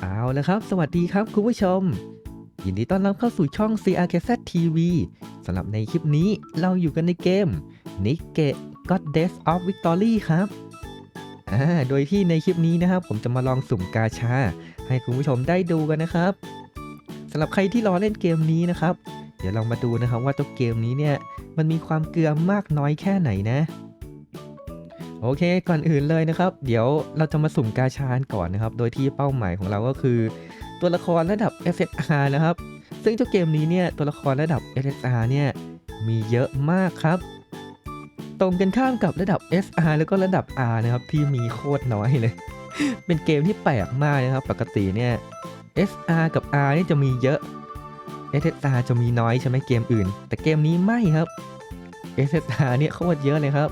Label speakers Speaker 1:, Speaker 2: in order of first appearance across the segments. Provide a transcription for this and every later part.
Speaker 1: เอาละครับ สวัสดีครับคุณผู้ชม ยินดีต้อนรับเข้าสู่ช่อง CRKZ TV สำหรับในคลิปนี้เราอยู่กันในเกม n i k e Goddess of Victory ครับอ่าโดยที่ในคลิปนี้นะครับ ผมจะมาลองสุ่มกาชา ให้คุณผู้ชมได้ดูกันนะครับสำหรับใครที่รอเล่นเกมนี้นะครับ เดี๋ยวลองมาดูนะครับว่าตัวเกมนี้เนี่ยมันมีความเกลือมากน้อยแค่ไหนนะ โอเคก่อนอื่นเลยนะครับ เดี๋ยวเราจะมาสุ่มกาชาก่อนนะครับ โดยที่เป้าหมายของเราก็คือ ตัวละครระดับ SSR นะครับ ซึ่งเจ้าเกมนี้เนี่ยตัวละครระดับ SSR เนี่ยมีเยอะมากครับ ตรงกันข้ามกับระดับ SR แล้วก็ระดับ R นะครับที่มีโคตรน้อยเลย เป็นเกมที่แปลกมากนะครับ ปกติเนี่ย SR กับ R นี่จะมีเยอะ SSR จะมีน้อยใช่ไหมเกมอื่น แต่เกมนี้ไม่ครับ SSR เนี่ยโคตรเยอะเลยครับ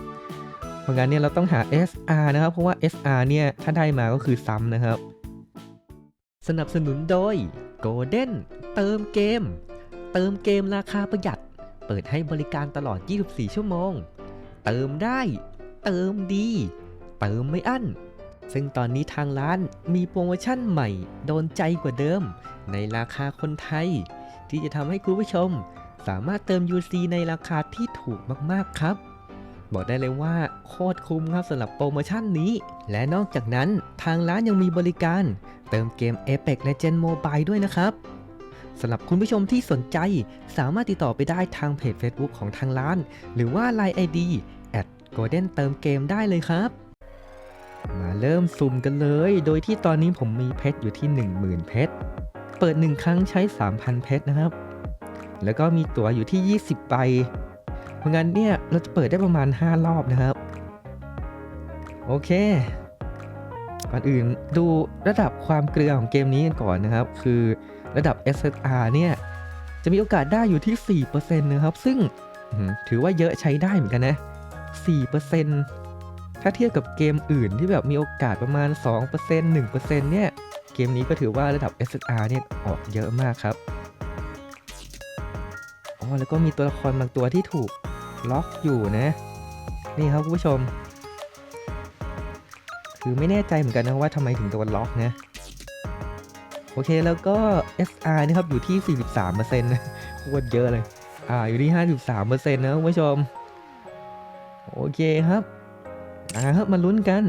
Speaker 1: เพราะงั้นเนี่ยเราต้องหา SR นะครับ เพราะว่า SR เนี่ยถ้าได้มาก็คือซ้ำนะครับ สนับสนุนโดย Golden เติมเกม เติมเกมราคาประหยัด เปิดให้บริการตลอด 24 ชั่วโมง เติมได้ เติมดี เติมไม่อั้น ซึ่งตอนนี้ทางร้านมีโปรโมชั่นใหม่ โดนใจกว่าเดิม ในราคาคนไทย ที่จะทำให้คุณผู้ชม สามารถเติม UC ในราคาที่ถูกมากๆครับ บอกได้เลยว่าโคตรคุ้มครับสำหรับโปรโมชั่นนี้ และนอกจากนั้นทางร้านยังมีบริการ เติมเกม Apex Legends Mobile ด้วยนะครับสำหรับคุณผู้ชมที่สนใจสามารถติดต่อไปได้ทางเพจ Facebook ของทางร้าน หรือว่า Line ID golden เติมเกมได้เลยครับ มาเริ่มสุ่มกันเลย โดยที่ตอนนี้ผมมีเพชรอยู่ที่ 10,000 เพชร เปิด 1 ครั้งใช้ 3,000 เพชรนะครับ แล้วก็มีตั๋วอยู่ที่ 20 ใบ ราะงั้นเนี่ยเราจะเปิดได้ประมาณ 5 รอบนะครับ โอเค ก่อนอื่นดูระดับความเกลือของเกมนี้กันก่อนนะครับ คือระดับ SSR เนี่ยจะมีโอกาสได้อยู่ที่ 4%นะครับ ซึ่งถือว่าเยอะใช้ได้เหมือนกันนะ 4%ถ้าเทียบกับเกมอื่นที่แบบมีโอกาสประมาณ 2% 1%เนี่ย เกมนี้ก็ถือว่าระดับ SSR เนี่ยออกเยอะมากครับอ๋อแล้วก็มีตัวละครบางตัวที่ถูก ล็อกอยู่นะ นี่ครับคุณผู้ชม คือไม่แน่ใจเหมือนกันนะว่าทำไมถึงโดนล็อกนะ โอเคแล้วก็ SR นะครับอยู่ที่ 43%นะโคตรเยอะเลย อ่าอยู่ที่ 53%นะคุณผู้ชม โอเคครับ อ่าครับมาลุ้นกัน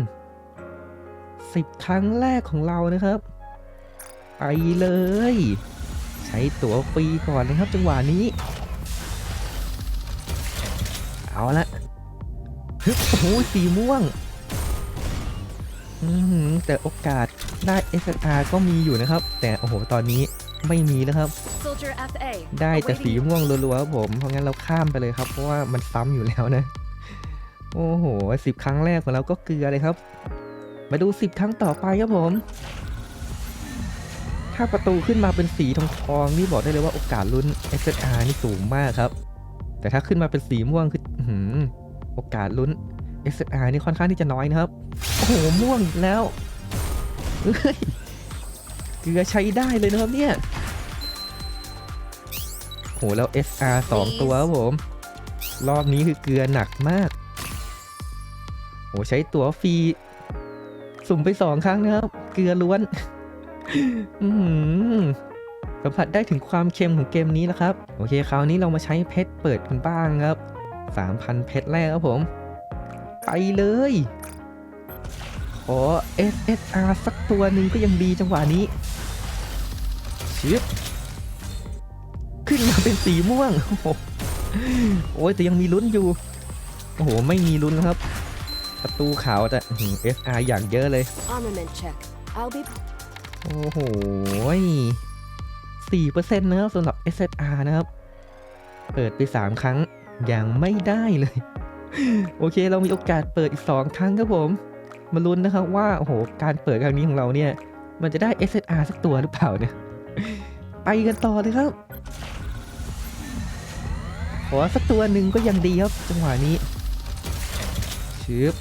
Speaker 1: 10 ครั้งแรกของเรานะครับไปเลย ใช้ตั๋วฟรีก่อนนะครับจังหวะนี้ เอาละฮึบโอ้โหสีม่วงอือหือแต่โอกาสได้ SSR ก็มีอยู่นะครับ แต่โอ้โหตอนนี้ไม่มีแล้วครับ
Speaker 2: Soldier FA.
Speaker 1: ได้แต่สี
Speaker 2: awaiting
Speaker 1: ม่วงรัวๆครับผม เพราะงั้นเราข้ามไปเลยครับ เพราะว่ามันซ้ำอยู่แล้วนะ โอ้โหสิบครั้งแรกของเราก็เกลือเลยครับ มาดูสิบครั้งต่อไปครับผม ถ้าประตูขึ้นมาเป็นสีทองทองๆนี่บอกได้เลยว่าโอกาสลุ้น SSR นี่สูงมากครับ แต่ถ้าขึ้นมาเป็นสีม่วงคืออื้อหือ โอกาสลุ้น SSR นี่ค่อนข้างที่จะน้อยนะครับ โอ้โห ม่วงแล้วเกลือใช้ได้เลยนะครับเนี่ยโหแล้ว SR 2 ตัวครับผม รอบนี้คือเกลือหนักมากโหใช้ตัวฟรีสุ่มไปสองครั้งนะครับ เกลือล้วนสัมผัสได้ถึงความเค็มของเกมนี้แล้วครับ โอเค คราวนี้เรามาใช้เพชรเปิดกันบ้างครับ 3,000 เพชรแรกครับผม ไปเลย ขอ SSR สักตัวหนึ่งก็ยังดีจังหวะนี้ชิบขึ้นมาเป็นสีม่วง โอ้โหโอ้ยแต่ยังมีลุ้นอยู่ โอ้โห ไม่มีลุ้นครับ ประตูขาวแต่อื้อหือ SR อย่างเยอะเลย
Speaker 2: Armament check. I'll be
Speaker 1: โอ้โหสี่เปอร์เซ็นต์นะครับสำหรับ SSR นะครับ เปิดไป3ครั้ง ยังไม่ได้เลย โอเคเรามีโอกาสเปิดอีก 2 ครั้งครับผม มาลุ้นนะครับว่าโอ้โหการเปิดครั้งนี้ของเราเนี่ย มันจะได้ SSR สักตัวหรือเปล่าเนี่ย ไปกันต่อเลยครับ ขอสักตัวหนึ่งก็ยังดีครับ จังหวะนี้ชืบ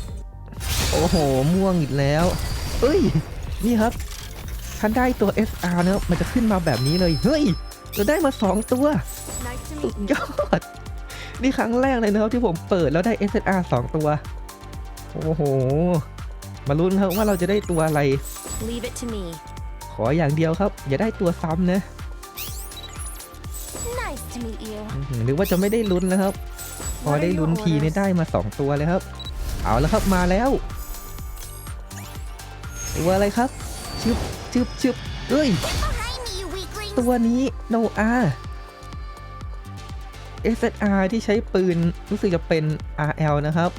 Speaker 1: โอ้โห ม่วงอีกแล้ว เอ้ย นี่ครับถ้าได้ตัว SR นะมันจะขึ้นมาแบบนี้เลย เฮ้ย เราได้มา 2 ตัว สุดยอด นี่ครั้งแรกเลยนะครับที่ผมเปิดแล้วได้ SSR 2 ตัว โอ้โห มาลุ้นครับว่าเราจะได้ตัวอะไร
Speaker 2: Leave it to me.
Speaker 1: ขขออย่างเดียวครับ อย่าได้ตัวซ้ำนะ
Speaker 3: Nice to meet you.
Speaker 1: อื้อหือหรือว่าจะไม่ได้ลุ้นแล้วครับ พอ
Speaker 2: What are
Speaker 1: ได้
Speaker 2: your
Speaker 1: ลุ้นทีเนี่ย
Speaker 2: orders?
Speaker 1: ได้มาสองตัวเลยครับ เอาแล้วครับมาแล้ว ตัวอะไรครับชึบชึบชึบเอ้ย
Speaker 3: Behind me, you weaklings.
Speaker 1: ตัวนี้โนอา SSR ที่ใช้ปืนรู้สึกจะเป็น RL นะครับ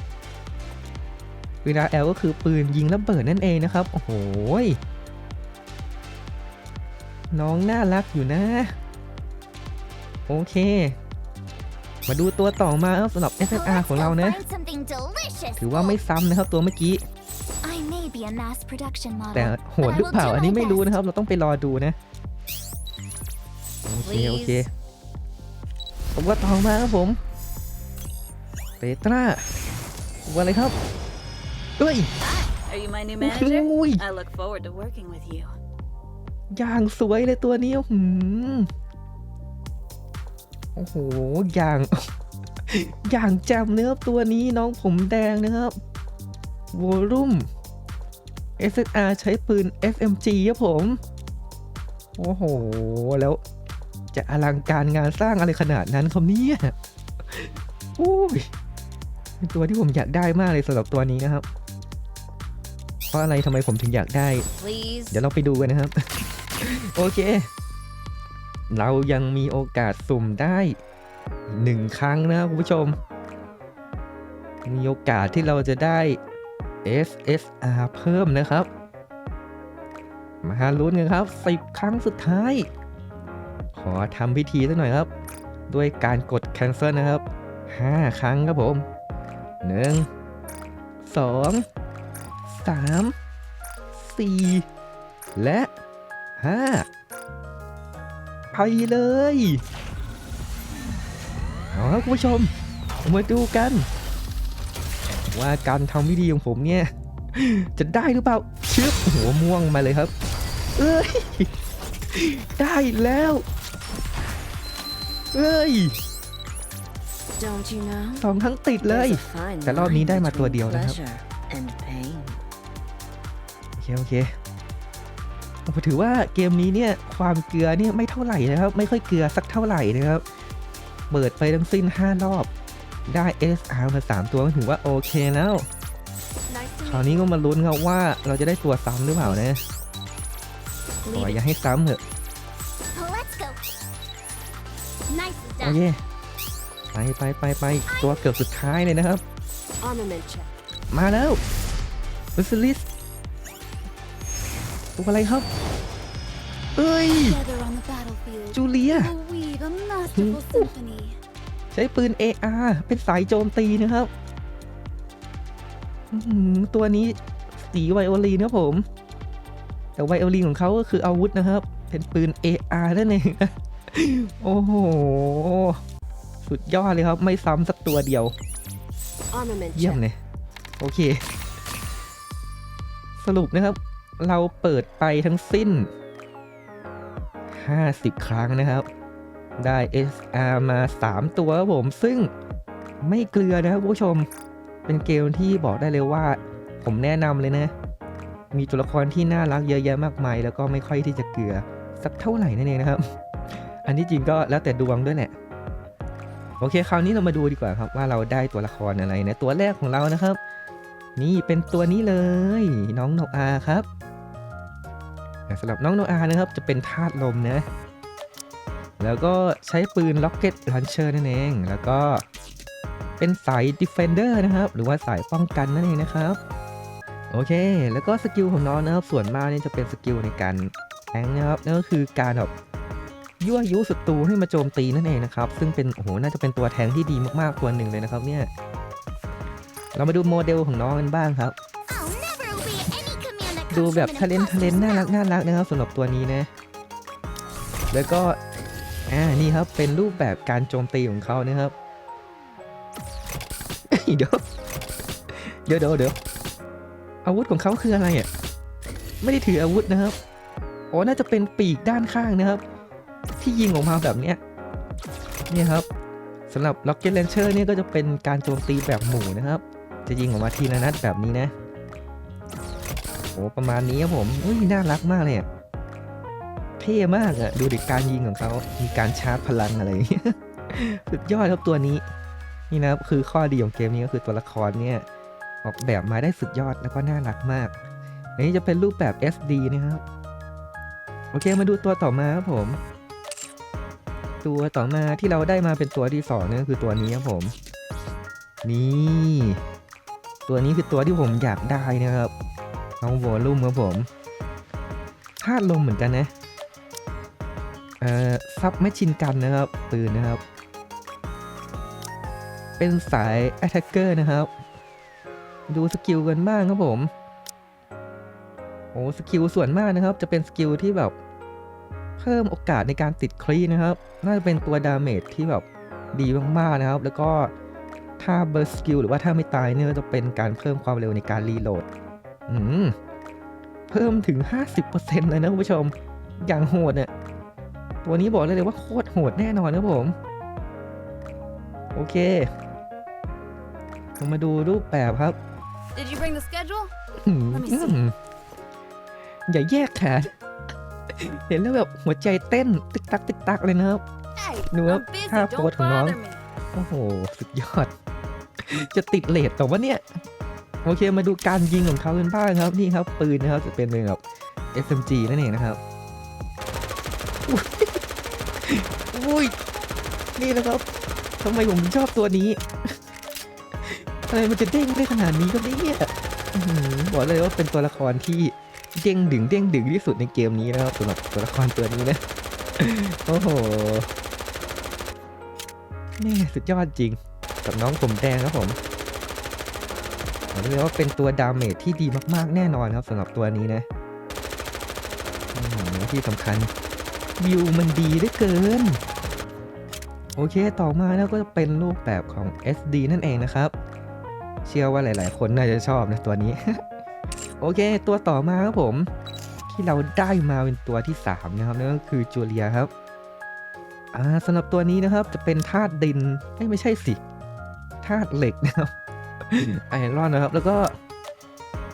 Speaker 1: ปืน RL ก็คือปืนยิงระเบิดนั่นเองนะครับ โอ้โห น้องน่ารักอยู่นะ โอเค มาดูตัวต่อมาครับสำหรับ SSR ของเรานะ ถือว่าไม่ซ้ำนะครับตัวเมื่อกี้ แต่โหดหรือเปล่าอันนี้ไม่รู้นะครับ เราต้องไปรอดูนะ โอเค โอเค ผมว่าต่อมาครับผมเปตราว่าอะไรครับเอ้ย
Speaker 4: Are you my new
Speaker 1: โอ้
Speaker 4: manager?
Speaker 1: โหย
Speaker 4: I look forward to working with you.
Speaker 1: อย่างสวยเลยตัวนี้หืมโอ้โหอย่าง อย่างแจ่มเนื้อตัวนี้น้องผมแดงนะครับวอลุ่ม SSR ใช้ปืน SMG ครับผม โอ้โห แล้ว จะอลังการงานสร้างอะไรขนาดนั้นครับเนี่ยโอ้ยเป็นตัวที่ผมอยากได้มากเลยสำหรับตัวนี้นะครับ เพราะอะไรทำไมผมถึงอยากได้
Speaker 3: Please.
Speaker 1: เดี๋ยวเราไปดูกันนะครับ โอเค เรายังมีโอกาสสุ่มได้หนึ่งครั้งนะครับคุณผู้ชม มีโอกาสที่เราจะได้ SSR เพิ่มนะครับ มาลุ้นกันครับ 10 ครั้งสุดท้าย ขอทำพิธีสักหน่อยครับ ด้วยการกด cancel นะครับ 5 ครั้งครับผม 1 2 3 4 และ 5 ไปเลยเอาละคุณผู้ชม มาดูกัน ว่าการทำวิธีของผมเนี่ย จะได้หรือเปล่าชึบหัวม่วงมาเลยครับ เอ้ย ได้แล้ว เอ้ย
Speaker 2: Don't you know?
Speaker 1: สองครั้งติดเลย
Speaker 2: There's a fine
Speaker 1: แต่รอบนี้
Speaker 2: line
Speaker 1: ได้มาตัว
Speaker 2: between
Speaker 1: เดียวนะครับ
Speaker 2: pleasure and pain.
Speaker 1: โอเค โอเคผมถือว่าเกมนี้เนี่ยความเกลือเนี่ยไม่เท่าไหร่นะครับ ไม่ค่อยเกลือสักเท่าไหร่นะครับ เปิดไปทั้งสิ้น 5 รอบ ได้ SR มา 3 ตัวก็ถือว่าโอเคแล้ว
Speaker 2: Nice
Speaker 1: ค
Speaker 2: to
Speaker 1: ราว
Speaker 2: meet
Speaker 1: นี้ก็มาลุ้นครับว่าเราจะได้ตัวซ้ำหรือเปล่านะ
Speaker 2: you.
Speaker 1: ขอ
Speaker 2: Lead
Speaker 1: อย่าให้ซ้ำเถอะ อ
Speaker 3: done.
Speaker 1: เคไปไปไปไปตัวเกือบสุดท้ายเลยนะครับ
Speaker 2: armament check.
Speaker 1: มาแล้ววิสลิสตัวอะไรครับ เอ้ย
Speaker 3: Together on the battlefield.
Speaker 1: จูเลีย
Speaker 3: We'll weave a masterful symphony.
Speaker 1: ใช้ปืน AR เป็นสายโจมตีนะครับอื้อหือตัวนี้สีไวโอลีนครับผม แต่ไวโอลีนของเขาก็คืออาวุธนะครับ เป็นปืน AR นั่นเองนะ โอ้โห สุดยอดเลยครับ ไม่ซ้ำสักตัวเดียว
Speaker 2: Armament
Speaker 1: เยี่ยม
Speaker 2: check.
Speaker 1: เลย โอเค สรุปนะครับ เราเปิดไปทั้งสิ้น 50 ครั้งนะครับ ได้ SR มา 3 ตัวครับผม ซึ่งไม่เกลือนะครับคุณผู้ชม เป็นเกมที่บอกได้เลยว่า ผมแนะนำเลยนะ มีตัวละครที่น่ารักเยอะแยะมากมาย แล้วก็ไม่ค่อยที่จะเกลือสักเท่าไหร่นั่นเองนะครับ อันที่จริงก็แล้วแต่ดวงด้วยแหละโอเคคราวนี้เรามาดูดีกว่าครับว่าเราได้ตัวละครอะไรนะตัวแรกของเรานะครับ นี่เป็นตัวนี้เลย น้องโนอาครับสำหรับน้องโนอานะครับจะเป็นธาตุลมนะแล้วก็ใช้ปืน Rocket Launcher นั่นเอง แล้วก็เป็นสาย Defender นะครับ หรือว่าสายป้องกันนั่นเองนะครับ โอเค แล้วก็สกิลของน้องนะครับ ส่วนมากเนี่ยจะเป็นสกิลในการแทงนะครับนั่นก็คือการแบบ ยั่วยุศัตรูให้มาโจมตีนั่นเองนะครับ ซึ่งเป็นโอ้โหน่าจะเป็นตัวแทงที่ดีมากๆตัวหนึ่งเลยนะครับเนี่ย เรามาดูโมเดลของน้องกันบ้างครับ ดูแบบทะเลนทะเลนน่ารักน่ารักนะครับสำหรับตัวนี้นะ แล้วก็อ่านี่ครับเป็นรูปแบบการโจมตีของเขานะครับเดี๋ยวเดี๋ยวเดี๋ยวเดี๋ยวอาวุธของเขาคืออะไรอะไม่ได้ถืออาวุธนะครับอ๋อน่าจะเป็นปีกด้านข้างนะครับ ที่ยิงออกมาแบบเนี้ยนี่ครับสำหรับ Rocket Launcher เนี่ยก็จะเป็นการโจมตีแบบหมู่นะครับ จะยิงออกมาทีละนัดแบบนี้นะโอ้ประมาณนี้ครับผมอุ้ยน่ารักมากเลยอะท่มากอะดูดิการยิงของเขามีการชาร์จพลังอะไรสุดยอดครับตัวนี้ นี่นะครับคือข้อดีของเกมนี้ก็คือตัวละครเนี่ยออกแบบมาได้สุดยอดแล้วก็น่ารักมากอันนี้จะเป็นรูปแบบ SD นะครับ โอเคมาดูตัวต่อมาครับผม ตัวต่อมาที่เราได้มาเป็นตัวที่สองนั่นคือตัวนี้ครับผม นี่ ตัวนี้คือตัวที่ผมอยากได้นะครับน้องวอลลุ่มครับผมธาตุลมเหมือนกันนะ เอ่อซับแมชชินกันนะครับ ปืนนะครับ เป็นสาย Attacker นะครับ ดูสกิลกันบ้างครับผม โอ้สกิลส่วนมากนะครับ จะเป็นสกิลที่แบบ พิ่มโอกาสในการติดคลีนะครับ น่าจะเป็นตัวดาเมจที่แบบดีมากๆนะครับ แล้วก็ถ้าเบอร์สกิลหรือว่าถ้าไม่ตายเนี่ยก็จะเป็นการเพิ่มความเร็วในการรีโหลดอืมเพิ่มถึง 50%เลยนะคุณผู้ชม อย่างโหดเนี่ยตัวนี้บอกเลยเลยว่าโคตรโหดแน่นอนนะครับผม โอเคเรามาดูรูปแบบครับ
Speaker 3: Did you bring the schedule?
Speaker 1: อืม
Speaker 3: Let me see
Speaker 1: อย่าแยกแขน เห็นแล้วแบบหัวใจเต้นตึกตักตึกตักเลยนะครับ
Speaker 3: Hey,
Speaker 1: Nu
Speaker 3: I'm
Speaker 1: op,
Speaker 3: busy.
Speaker 1: ha,
Speaker 3: Don't
Speaker 1: poort van
Speaker 3: bother
Speaker 1: lang.
Speaker 3: me.
Speaker 1: โอ้โห สุดยอด จะติดเลทแต่ว่าเนี่ย โอเคมาดูการยิงของเขากันบ้างครับ นี่ครับ ปืนนะครับจะเป็นเป็นแบบ SMG นั่นเองนะครับอุ๊ยอุ้ยนี่นะครับทำไมผมชอบตัวนี้อะไรมันจะเด้งได้ขนาดนี้ก็เนี่ยอื้อหือบอกเลยว่าเป็นตัวละครที่ เด้งดึงเด้งดึงที่สุดในเกมนี้นะครับสำหรับตัวละครตัวนี้นะโอ้โหนี่สุดยอดจริงกับน้องผมแดงครับผมบอกได้เลยว่าเป็นตัวดาเมจที่ดีมากๆแน่นอนครับสำหรับตัวนี้นะอืมและที่สำคัญวิวมันดีเหลือเกิน โอเคต่อมาแล้วก็จะเป็นรูปแบบของ SD นั่นเองนะครับ เชื่อว่าหลายๆ คนน่าจะชอบนะตัวนี้ โอเค ตัวต่อมาครับผม ที่เราได้มาเป็นตัวที่ 3 นะครับนั่นก็คือจูเลียครับอ่าสำหรับตัวนี้นะครับจะเป็นธาตุดินเอ้ยไม่ใช่สิธาตุเหล็กนะครับไอรอนนะครับ แล้วก็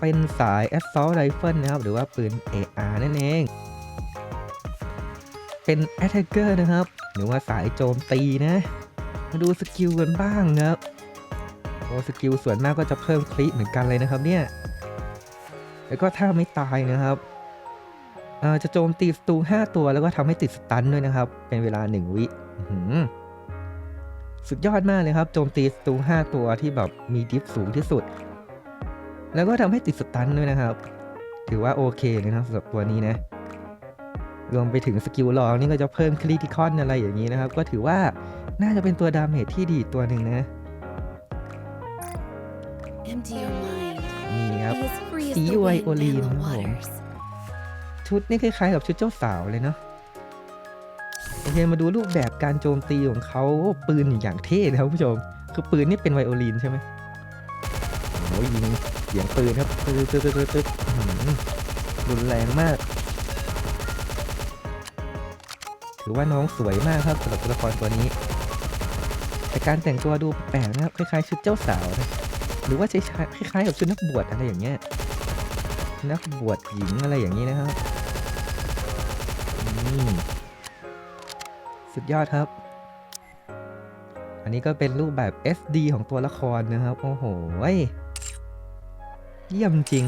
Speaker 1: เป็นสาย Assault Rifle นะครับ หรือว่าปืน AR นั่นเอง เป็น Attacker นะครับ หรือว่าสายโจมตีนะ มาดูสกิลกันบ้างนะครับโอ้สกิลส่วนมากก็จะเพิ่มคลิเหมือนกันเลยนะครับเนี่ย แล้วก็ถ้าไม่ตายนะครับจะโจมตีศัตรู5ตัวแล้วก็ทำให้ติดสตันด้วยนะครับ เป็นเวลา 1 วิสุดยอดมากเลยครับ โจมตีศัตรู5ตัวที่แบบมีดิฟสูงที่สุด แล้วก็ทำให้ติดสตันด้วยนะครับ ถือว่าโอเคเลยนะครับสำหรับตัวนี้นะรวมไปถึงสกิลลองนี่ก็จะเพิ่มคริติคอนอะไรอย่างนี้นะครับ ก็ถือว่าน่าจะเป็นตัวดาเมจที่ดีตัวหนึ่งนะ
Speaker 3: Empty your mind.
Speaker 1: นี่ครับ
Speaker 3: Be as free as
Speaker 1: See
Speaker 3: the
Speaker 1: you,
Speaker 3: wind
Speaker 1: Aiolin.
Speaker 3: and the
Speaker 1: Oh.
Speaker 3: waters.
Speaker 1: ชุดนี่คล้ายๆกับชุดเจ้าสาวเลยเนาะโอเคมาดูรูปแบบการโจมตีของเขาปืนอย่างเท่เลยครับคุณผู้ชม คือปืนนี่เป็นไวโอลินใช่ไหมโอ้ยยิงเสียงปืนครับตึ๊ดตึ๊ดตึ๊ดตึ๊ดตึ๊ดอื้อหือรุนแรงมาก ถือว่าน้องสวยมากครับสำหรับตัวละครตัวนี้ แต่การแต่งตัวดูแปลกนะครับคล้ายๆชุดเจ้าสาวนะ หรือว่าใช้คล้ายๆกับชุดนักบวชอะไรอย่างเงี้ยนักบวชหญิงอะไรอย่างนี้นะครับอืมสุดยอดครับ อันนี้ก็เป็นรูปแบบ SD ของตัวละครนะครับ โอ้โหเยี่ยมจริง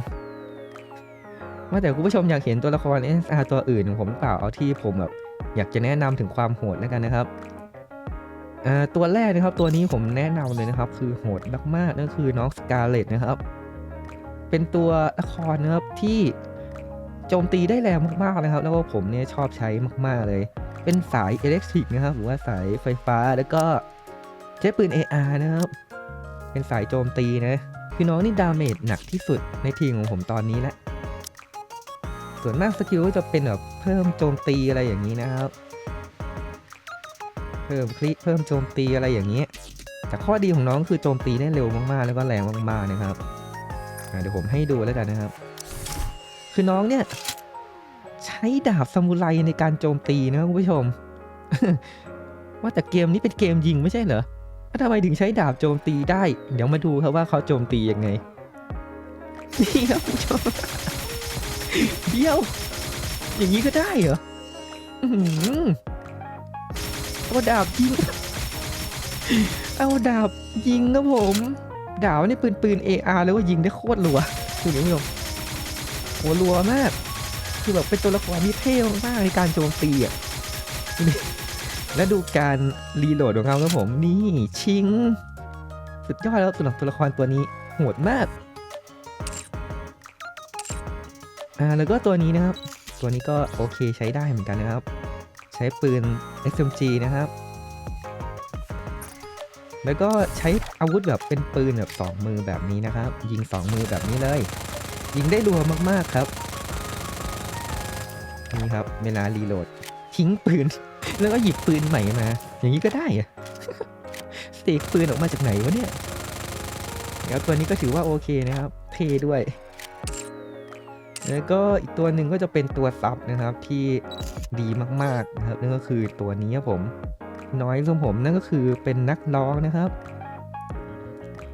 Speaker 1: ว่าแต่คุณผู้ชมอยากเห็นตัวละคร SR ตัวอื่นของผมเปล่าเอาที่ผมแบบอยากจะแนะนำถึงความโหดแล้วกันนะครับ ตัวแรกนะครับตัวนี้ผมแนะนำเลยนะครับ คือโหดมากๆนั่นคือน้องสกาเลตนะครับ เป็นตัวละครนะครับที่โจมตีได้แรงมากๆนะครับ แล้วก็ผมเนี่ยชอบใช้มาก ๆเลย เป็นสายอิเล็กทริกนะครับ หรือว่าสายไฟฟ้าแล้วก็ใช้ปืน AR นะครับ เป็นสายโจมตีนะคือน้องนี่ดาเมจหนักที่สุดในทีมของผมตอนนี้แหละส่วนมากสกิลก็จะเป็นแบบเพิ่มโจมตีอะไรอย่างนี้นะครับ เพิ่มคลิเพิ่มโจมตีอะไรอย่างนี้ แต่ข้อดีของน้องคือโจมตีได้เร็วมากๆ แล้วก็แรงมากๆนะครับเดี๋ยวผมให้ดูแล้วกันนะครับ คือน้องเนี่ย ใช้ดาบซามูไรในการโจมตีนะคุณผู้ชม ว่าแต่เกมนี้เป็นเกมยิงไม่ใช่เหรอทำไมถึงใช้ดาบโจมตีได้ เดี๋ยวมาดูครับว่าเขาโจมตียังไงนี่ครับคุณผู้ชมเดี๋ยว อย่างนี้ก็ได้เหรอ ดาบยิง เอาดาบยิงครับผม ดาบนี่ปืนปืน AR แล้วว่ายิงได้โคตรรัวคุณผู้ชมโหรัวมาก คือแบบเป็นตัวละครที่เท่มากในการโจมตีอะนี่และดูการรีโหลดของเขาครับผมนี่ชิง สุดยอดแล้วสำหรับตัวละครตัวนี้โหดมากอ่าแล้วก็ตัวนี้นะครับ ตัวนี้ก็โอเคใช้ได้เหมือนกันนะครับ ใช้ปืน SMG นะครับ แล้วก็ใช้อาวุธแบบเป็นปืนแบบสองมือแบบนี้นะครับ ยิงสองมือแบบนี้เลย ยิงได้รัวมากๆครับ นี่ครับเวลารีโหลดทิ้งปืน แล้วก็หยิบปืนใหม่มา อย่างนี้ก็ได้อะสเตกปืนออกมาจากไหนวะเนี่ยแล้วตัวนี้ก็ถือว่าโอเคนะครับ เท่ด้วย แล้วก็อีกตัวหนึ่งก็จะเป็นตัวซับนะครับที่ ดีมากๆนะครับนั่นก็คือตัวนี้ครับผมน้อยของผมนั่นก็คือเป็นนักร้องนะครับ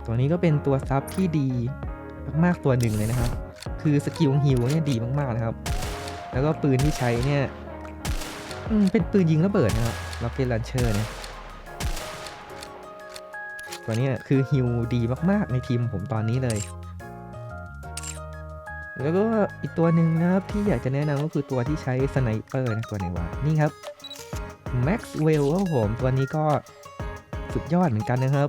Speaker 1: ตัวนี้ก็เป็นตัวซับที่ดีมากๆตัวหนึ่งเลยนะครับ คือสกิลฮิวเนี่ยดีมากๆนะครับ แล้วก็ปืนที่ใช้เนี่ยเป็นปืนยิงระเบิดนะครับล็อกเก็ตลันเชอร์เนี่ยตัวนี้คือฮิวดีมากๆในทีมผมตอนนี้เลย แล้วก็อีกตัวหนึ่งนะครับที่อยากจะแนะนำก็คือตัวที่ใช้สไนเปอร์นะตัวไหนวะนี่ครับ Maxwell ครับผมตัวนี้ก็สุดยอดเหมือนกันนะครับ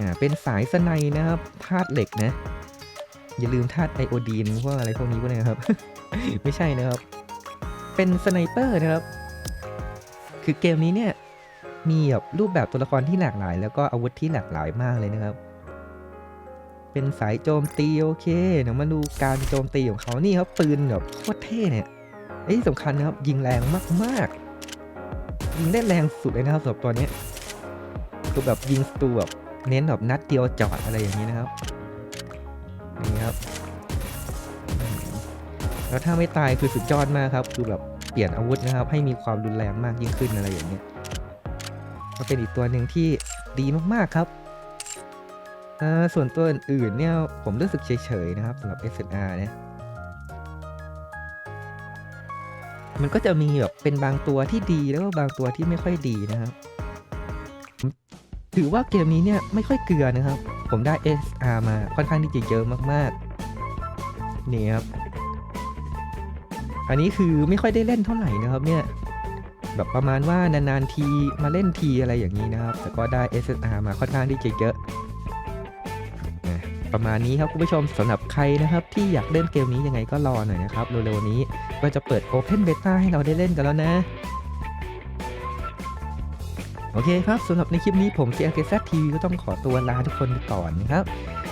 Speaker 1: อ่าเป็นสายสไนนะครับธาตุเหล็กนะ อย่าลืมธาตุไอโอดีนพวกอะไรพวกนี้พวกนี้นะครับ ไม่ใช่นะครับ เป็นสไนเปอร์นะครับ คือเกมนี้เนี่ยมีแบบรูปแบบตัวละครที่หลากหลาย แล้วก็อาวุธที่หลากหลายมากเลยนะครับ เป็นสายโจมตีโอเคเดี๋ยวมาดูการโจมตีของเขานี่ครับปืนแบบโคตรเท่เนี่ยไอ้ที่สำคัญนะครับยิงแรงมากๆ ยิงได้แรงสุดเลยนะครับสำหรับตัวนี้คือแบบยิงสตูแบบเน้นแบบนัดเดียวจอดอะไรอย่างนี้นะครับนี่ครับแล้วถ้าไม่ตายคือสุดยอดมากครับ คือแบบเปลี่ยนอาวุธนะครับ ให้มีความรุนแรงมากยิ่งขึ้นอะไรอย่างเงี้ยก็เป็นอีกตัวหนึ่งที่ดีมากๆครับ ส่วนตัวอื่นๆเนี่ยผมรู้สึกเฉยๆนะครับสำหรับ SNR เนี่ยมันก็จะมีแบบเป็นบางตัวที่ดีแล้วก็บางตัวที่ไม่ค่อยดีนะครับ ถือว่าเกมนี้เนี่ยไม่ค่อยเกลือนะครับ ผมได้ SR มาค่อนข้างที่จะเยอะมากๆนี่ครับอันนี้คือไม่ค่อยได้เล่นเท่าไหร่นะครับเนี่ยแบบประมาณว่านานๆทีมาเล่นทีอะไรอย่างนี้นะครับ แต่ก็ได้ SSR มาค่อนข้างที่จะเยอะ ประมาณนี้ครับคุณผู้ชมสำหรับใครนะครับ ที่อยากเล่นเกมนี้ยังไงก็รอหน่อยนะครับเร็วๆนี้ก็จะเปิด Open Beta ให้เราได้เล่นกันแล้วนะ โอเคครับสำหรับในคลิปนี้ผม c r k z TV ก็ต้องขอตัวลาทุกคนไปก่อนนะครับ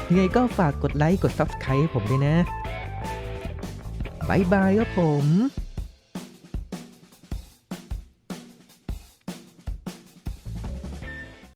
Speaker 1: ยังไงก็ฝากกดไลค์กด Subscribe ให้ผมด้วยนะบายบายครับผม